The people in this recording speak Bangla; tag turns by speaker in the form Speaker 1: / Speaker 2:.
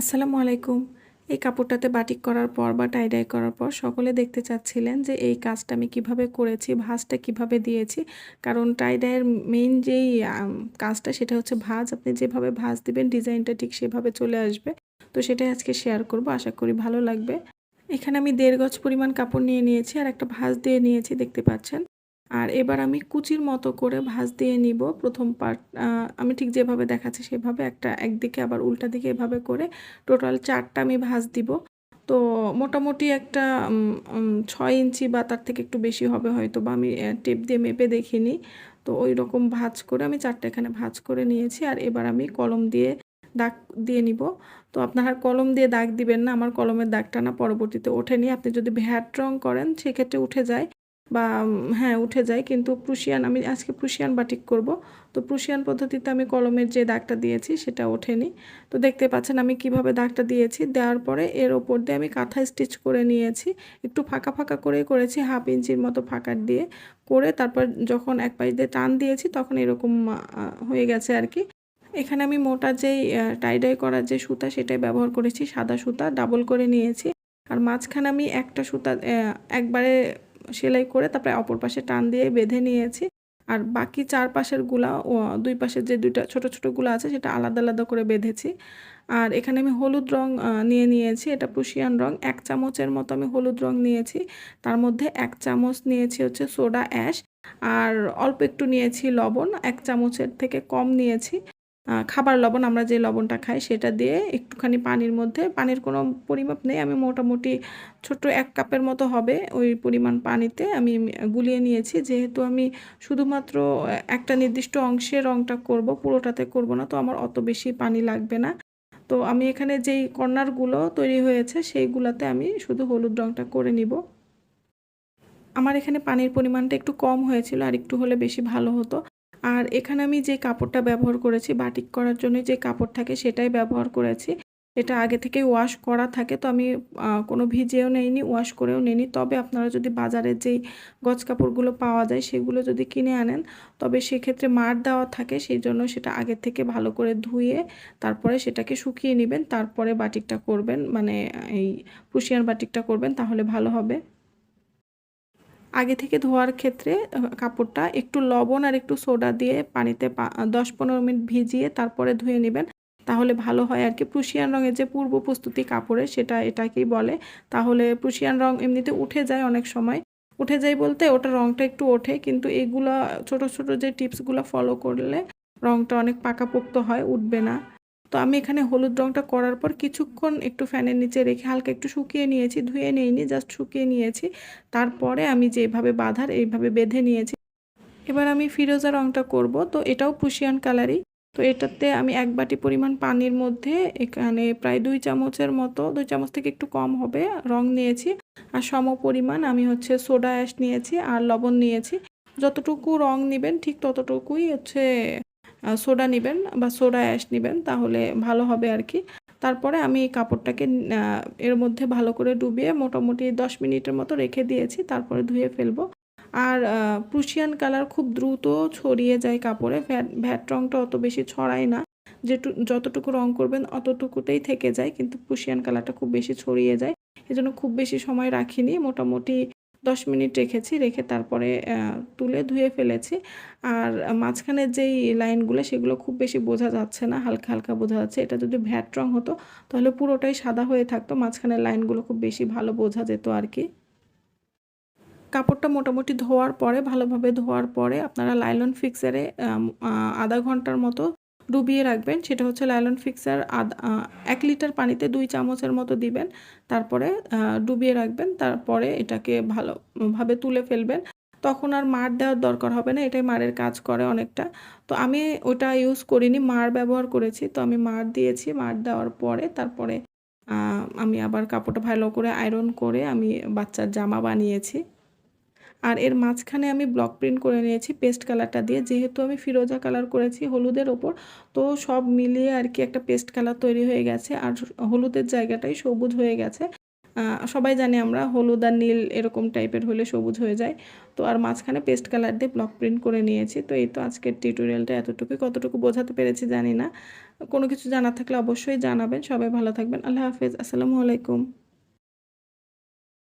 Speaker 1: আসসালামু আলাইকুম। এই কাপড়টাতে বাটিক করার পর বা টাইডাই করার পর সকলে দেখতে চাচ্ছিলেন যে এই কাজটা আমি কীভাবে করেছি, ভাঁজটা কীভাবে দিয়েছি। কারণ টাইডাইয়ের মেইন যেই কাজটা সেটা হচ্ছে ভাঁজ। আপনি যেভাবে ভাঁজ দিবেন, ডিজাইনটা ঠিক সেভাবে চলে আসবে। তো সেটাই আজকে শেয়ার করব। আশা করি ভালো লাগবে। এখানে আমি দেড় গজ পরিমাণ কাপড় নিয়ে নিয়েছি আর একটা ভাঁজ দিয়ে নিয়েছি, দেখতে পাচ্ছেন। আর এবার আমি কুচির মতো করে ভাঁজ দিয়ে নিব প্রথম পার্ট আমি ঠিক যেভাবে দেখাচ্ছি সেভাবে একটা একদিকে আবার উল্টা দিকে এভাবে করে টোটাল চারটা আমি ভাঁজ দিব। তো মোটামুটি একটা ছয় ইঞ্চি বা তার থেকে একটু বেশি হবে হয়তো বা আমি টেপ দিয়ে মেপে দেখিনি। তো ওই রকম ভাঁজ করে আমি চারটা এখানে ভাঁজ করে নিয়েছি আর এবার আমি কলম দিয়ে দাগ দিয়ে নিব। তো আপনারা কলম দিয়ে দাগ দিবেন না, আমার কলমের দাগটা না পরবর্তীতে ওঠেনি। আপনি যদি ভ্যাট রং করেন সেক্ষেত্রে উঠে যায়। বা হ্যাঁ উঠে যায়। কিন্তু প্রুশিয়ান আমি আজকে প্রুশিয়ান বাটিক করব। তো প্রুশিয়ান পদ্ধতিতে আমি কলমের যে দাগটা দিয়েছি, সেটা ওঠেনি। তো দেখতে পাচ্ছেন আমি কীভাবে দাগটা দিয়েছি। দেওয়ার পরে এর ওপর দিয়ে আমি কাঁথা স্টিচ করে নিয়েছি। একটু ফাঁকা ফাঁকা করে করেছি, হাফ ইঞ্চির মতো ফাঁকা দিয়ে করে তারপর যখন এক পাশ দিয়ে টান দিয়েছি, তখন এরকম হয়ে গেছে আর কি। এখানে আমি মোটা যেই টাইডাই করার যে সুতা, সেটাই ব্যবহার করেছি। সাদা সুতা ডাবল করে নিয়েছি। আর মাঝখানে আমি একটা সুতা একবারে সেলাই করে তারপরে অপর পাশে টান দিয়ে বেঁধে নিয়েছি। আর বাকি চার পাশেরগুলা, ও, দুই পাশের যে দুইটা ছোট ছোটগুলা আছে সেটা আলাদা আলাদা করে বেঁধেছি। আর এখানে আমি হলুদ রং নিয়ে নিয়েছি, এটা প্রুশিয়ান রং। এক চামচের মতো আমি হলুদ রং নিয়েছি। তার মধ্যে এক চামচ নিয়েছি হচ্ছে সোডা অ্যাশ। আর অল্প একটু নিয়েছি লবণ, এক চামচের থেকে কম নিয়েছি। খাবার লবণ, আমরা যে লবণটা খাই সেটা দিয়ে একটুখানি পানির মধ্যে, পানির কোনো পরিমাপ নেই, আমি মোটামুটি ছোট এক কাপের মতো হবে ওই পরিমাণ পানিতে, আমি গুলিয়ে নিয়েছি। যেহেতু আমি শুধুমাত্র একটা নির্দিষ্ট অংশে রংটা করব, পুরোটাতে করব না, তো আমার অত বেশি পানি লাগবে না। তো আমি এখানে যেই কর্নারগুলো তৈরি হয়েছে, সেইগুলোতে আমি শুধু হলুদ রংটা করে নিব। আমার এখানে পানির পরিমাণটা একটু কম হয়েছিল, আর একটু হলে বেশি ভালো হতো। আর এখানে আমি যে কাপড়টা ব্যবহার করেছি বাটিক করার জন্য যে কাপড় থাকে সেটাই ব্যবহার করেছি। এটা আগে থেকে ওয়াশ করা থাকে তো আমি কোনো ভিজেও নেইনি ওয়াশ করেও নিইনি। তবে আপনারা যদি বাজারে যেই গজ কাপড়গুলো পাওয়া যায় সেগুলো যদি কিনে আনেন, তবে সেক্ষেত্রে মার দেওয়া থাকে সেই জন্য সেটা আগে থেকে ভালো করে ধুয়ে তারপরে সেটাকে শুকিয়ে নেবেন, তারপরে বাটিকটা করবেন মানে এই কুশিয়ার বাটিকটা করবেন, তাহলে ভালো হবে। আগে থেকে ধোয়ার ক্ষেত্রে কাপড়টা একটু লবণ আর একটু সোডা দিয়ে পানিতে দশ পনেরো মিনিট ভিজিয়ে তারপরে ধুয়ে নেবেন। তাহলে ভালো হয় আর কি। প্রুশিয়ান রঙের যে পূর্ব প্রস্তুতি কাপড়ে সেটা এটাকেই বলে। তাহলে প্রুশিয়ান রং এমনিতে উঠে যায় অনেক সময়। উঠে যায় বলতে ওটা রংটা একটু ওঠে, কিন্তু এগুলো ছোট ছোট যে টিপসগুলো ফলো করলে রংটা অনেক পাকাপোক্ত হয়, উঠবে না। তো আমি এখানে হলুদ রঙটা করার পর কিছুক্ষণ একটু ফ্যানের নিচে রেখে হালকা একটু শুকিয়ে নিয়েছি, ধুয়ে নিইনি জাস্ট শুকিয়ে নিয়েছি। তারপরে আমি যেভাবে বাঁধার এইভাবে বেঁধে নিয়েছি। এবার আমি ফিরোজা রঙটা করব, তো এটাও প্রুশিয়ান কালারই তো এটাতে আমি এক বাটি পরিমাণ পানির মধ্যে এখানে প্রায় দুই চামচের মতো, দুই চামচ থেকে একটু কম হবে, রং নিয়েছি। আর সম পরিমাণ আমি হচ্ছে সোডা অ্যাশ নিয়েছি আর লবণ নিয়েছি। যতটুকু রং নেবেন ঠিক ততটুকুই হচ্ছে সোডা নেবেন বা সোডা অ্যাশ নেবেন, তাহলে ভালো হবে আর কি। তারপরে আমি এই কাপড়টাকে এর মধ্যে ভালো করে ডুবিয়ে মোটামুটি দশ মিনিটের মতো রেখে দিয়েছি, তারপরে ধুয়ে ফেলব। আর প্রুশিয়ান কালার খুব দ্রুত ছড়িয়ে যায় কাপড়ে, ভ্যাট ভ্যাট রংটা অত বেশি ছড়ায় না। যেটু, যতটুকু রং করবেন অতটুকুতেই থেকে যায়, কিন্তু প্রুশিয়ান কালারটা খুব বেশি ছড়িয়ে যায়। এজন্য খুব বেশি সময় রাখিনি, মোটামুটি দশ মিনিট রেখেছি, রেখে তারপরে তুলে ধুয়ে ফেলেছি। আর মাঝখানে যেই লাইনগুলো, সেগুলো খুব বেশি বোঝা যাচ্ছে না, হালকা হালকা বোঝা যাচ্ছে। এটা যদি ভ্যাট রং হতো, তাহলে পুরোটাই সাদা হয়ে থাকতো, মাঝখানের লাইনগুলো খুব বেশি ভালো বোঝা যেত আর কি। কাপড়টা মোটামুটি ধোয়ার পরে, ভালোভাবে ধোয়ার পরে আপনারা লাইলন ফিক্সারে আধা ঘণ্টার মতো ডুবিয়ে রাখবেন। সেটা হচ্ছে লাইলন ফিক্সার এক লিটার পানিতে দুই চামচের মতো দিবেন। তারপরে ডুবিয়ে রাখবেন। তারপরে এটাকে ভালোভাবে তুলে ফেলবেন। তখন আর মার দেওয়ার দরকার হবে না। এটাই মারের কাজ করে অনেকটা। তো আমি ওটা ইউজ করিনি, মার ব্যবহার করেছি। তো আমি মার দিয়েছি। মার দেওয়ার পরে তারপরে আমি আবার কাপড়টা ভালো করে আয়রন করে আমি বাচ্চার জামা বানিয়েছি। আর এর মাঝখানে আমি ব্লক প্রিন্ট করে নিয়েছি পেস্ট কালারটা দিয়ে। যেহেতু আমি ফিরোজা কালার করেছি হলুদের ওপর, তো সব মিলিয়ে আর কি একটা পেস্ট কালার তৈরি হয়ে গেছে। আর হলুদের জায়গাটাই সবুজ হয়ে গেছে। সবাই জানি আমরা হলুদ আর নীল এরকম টাইপের হলে সবুজ হয়ে যায়। তো আর মাঝখানে পেস্ট কালার দিয়ে ব্লক প্রিন্ট করে নিয়েছি। তো এই তো আজকের টিউটোরিয়ালটা এতটুকু। কতটুকু বোঝাতে পেরেছি জানি না। কোনো কিছু জানা থাকলে অবশ্যই জানাবেন। সবাই ভালো থাকবেন। আল্লাহ হাফেজ। আসসালামু আলাইকুম।